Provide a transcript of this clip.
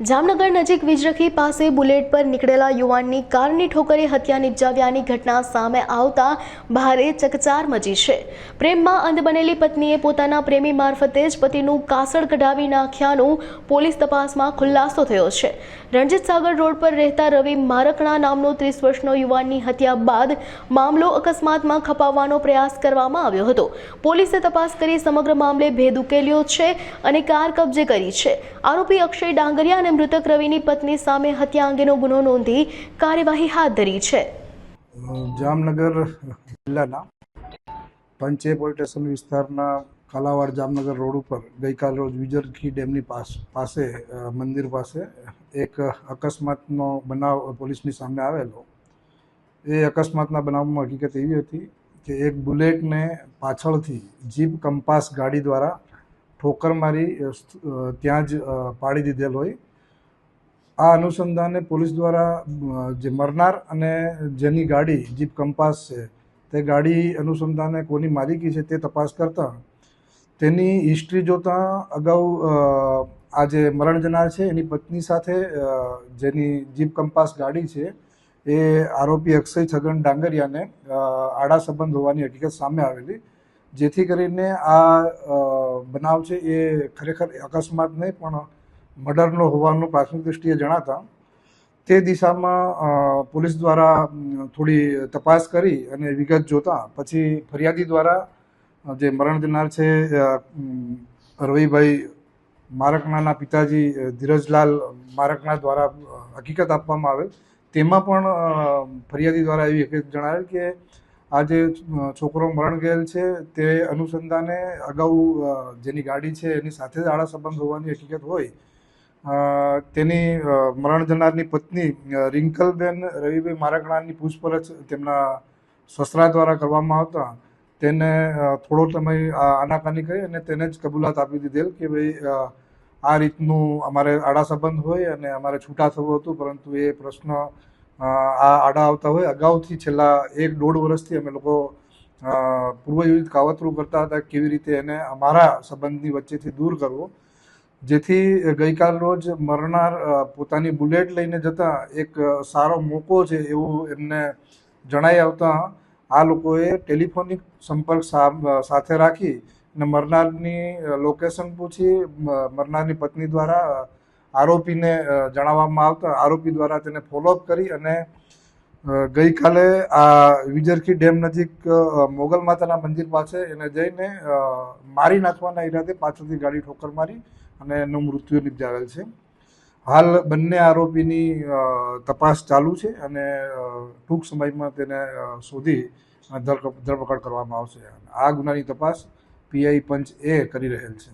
જામનગર નજીક વીજરખી પાસે બુલેટ પર નીકળેલા યુવાનની કારની ઠોકરે હત્યા નિપજાવ્યાની ઘટના સામે આવતા ભારે ચકચાર મચી છે. પ્રેમમાં અંધ બનેલી પત્નીએ પોતાના પ્રેમી મારફતે જ પતિનું કાસળ કઢાવી નાખ્યાનું પોલીસ તપાસમાં ખુલાસો થયો છે. રણજીત સાગર રોડ પર રહેતા રવિ મારકણા નામનો ત્રીસ વર્ષનો યુવાનની હત્યા બાદ મામલો અકસ્માતમાં ખપાવવાનો પ્રયાસ કરવામાં આવ્યો હતો. પોલીસે તપાસ કરી સમગ્ર મામલે ભેદ ઉકેલ્યો છે અને કાર કબજે કરી છે. આરોપી અક્ષય ડાંગરિયા અને મૃતક રવિની પત્ની સામે હત્યા અંગેનો ગુનો નોંધી કાર્યવાહી હાથ ધરી છે. જામનગર જિલ્લાના પંચે પોલીસ સ્ટેશન વિસ્તારના કાલાવાડ જામનગર રોડ ઉપર ગઈકાલ રોજ વિજરખી ડેમની પાસ, પાસે મંદિર પાસે એક અકસ્માતનો બનાવ પોલીસની સામે આવેલો. એ અકસ્માતના બનાવમાં હકીકત એવી હતી કે એક બુલેટને પાછળથી જીપ કંપાસ ગાડી દ્વારા ઠોકર મારી ત્યાં જ પાડી દીધેલ હોય. આ અનુસંધાને પોલીસ દ્વારા જે મરનાર અને જેની ગાડી, જીપ કંપાસ છે, તે ગાડી અનુસંધાને કોની માલિકી છે તે તપાસ કરતા તેની હિસ્ટ્રી જોતાં અગાઉ આ જે મરણ જનાર છે, એની પત્ની સાથે જેની જીપ કંપાસ ગાડી છે, એ આરોપી અક્ષય છગન ડાંગરિયાને આડા સંબંધ હોવાની હકીકત સામે આવેલી. જેથી કરીને આ બનાવ છે એ ખરેખર અકસ્માત નહીં પણ મર્ડરનો હોવાનું પ્રાથમિક દૃષ્ટિએ જણાતા, તે દિશામાં પોલીસ દ્વારા થોડી તપાસ કરી અને વિગત જોતા, પછી ફરિયાદી દ્વારા જે મરણ જનાર છે રવિભાઈ મારકણાના પિતાજી ધીરજલાલ મારકણા દ્વારા હકીકત આપવામાં આવેલ. તેમાં પણ ફરિયાદી દ્વારા એવી હકીકત જણાવેલ કે, આ જે છોકરો મરણ ગયેલ છે, તે અનુસંધાને અગાઉ જેની ગાડી છે, એની સાથે જ આડા સંબંધ હોવાની હકીકત હોય તેની મરણ જનારની પત્ની રિંકલબેન રવિભાઈ મારકણાની પૂછપરછ તેમના સસરા દ્વારા કરવામાં આવતા. તેને થોડો સમય આનાકાની કરી અને તેને જ કબૂલાત આપી દીધેલ કે ભાઈ આ રીતનું અમારે આડા સંબંધ હોય અને અમારે છૂટા થવું હતું, પરંતુ એ પ્રશ્ન આ આડા આવતા હોય. અગાઉથી છેલ્લા એક દોઢ વર્ષથી અમે લોકો પૂર્વયોજિત કાવતરું કરતા હતા કેવી રીતે એને અમારા સંબંધની વચ્ચેથી દૂર કરવો. જેથી ગઈકાલ રોજ મરનાર પોતાની બુલેટ લઈને જતા એક સારો મોકો છે એવું એમને જણાઈ આવતા આ લોકોએ ટેલિફોનિક સંપર્ક સાથે રાખી અને મરનારની લોકેશન પૂછી મરનારની પત્ની દ્વારા આરોપીને જણાવવામાં આવતા, આરોપી દ્વારા તેને ફોલોઅપ કરી અને ગઈકાલે આ વિજરખી ડેમ નજીક મોગલ માતાના મંદિર પાસે એને જઈને મારી નાખવાના ઈરાદે પાછળથી ગાડી ઠોકર મારી અને એનું મૃત્યુ નિપજાવેલ છે. હાલ બંને આરોપીની તપાસ ચાલુ છે અને ટૂંક સમયમાં તેને શોધી ધરપકડ કરવામાં આવશે. આ ગુનાની તપાસ પીઆઈ પંચ એ કરી રહેલ છે.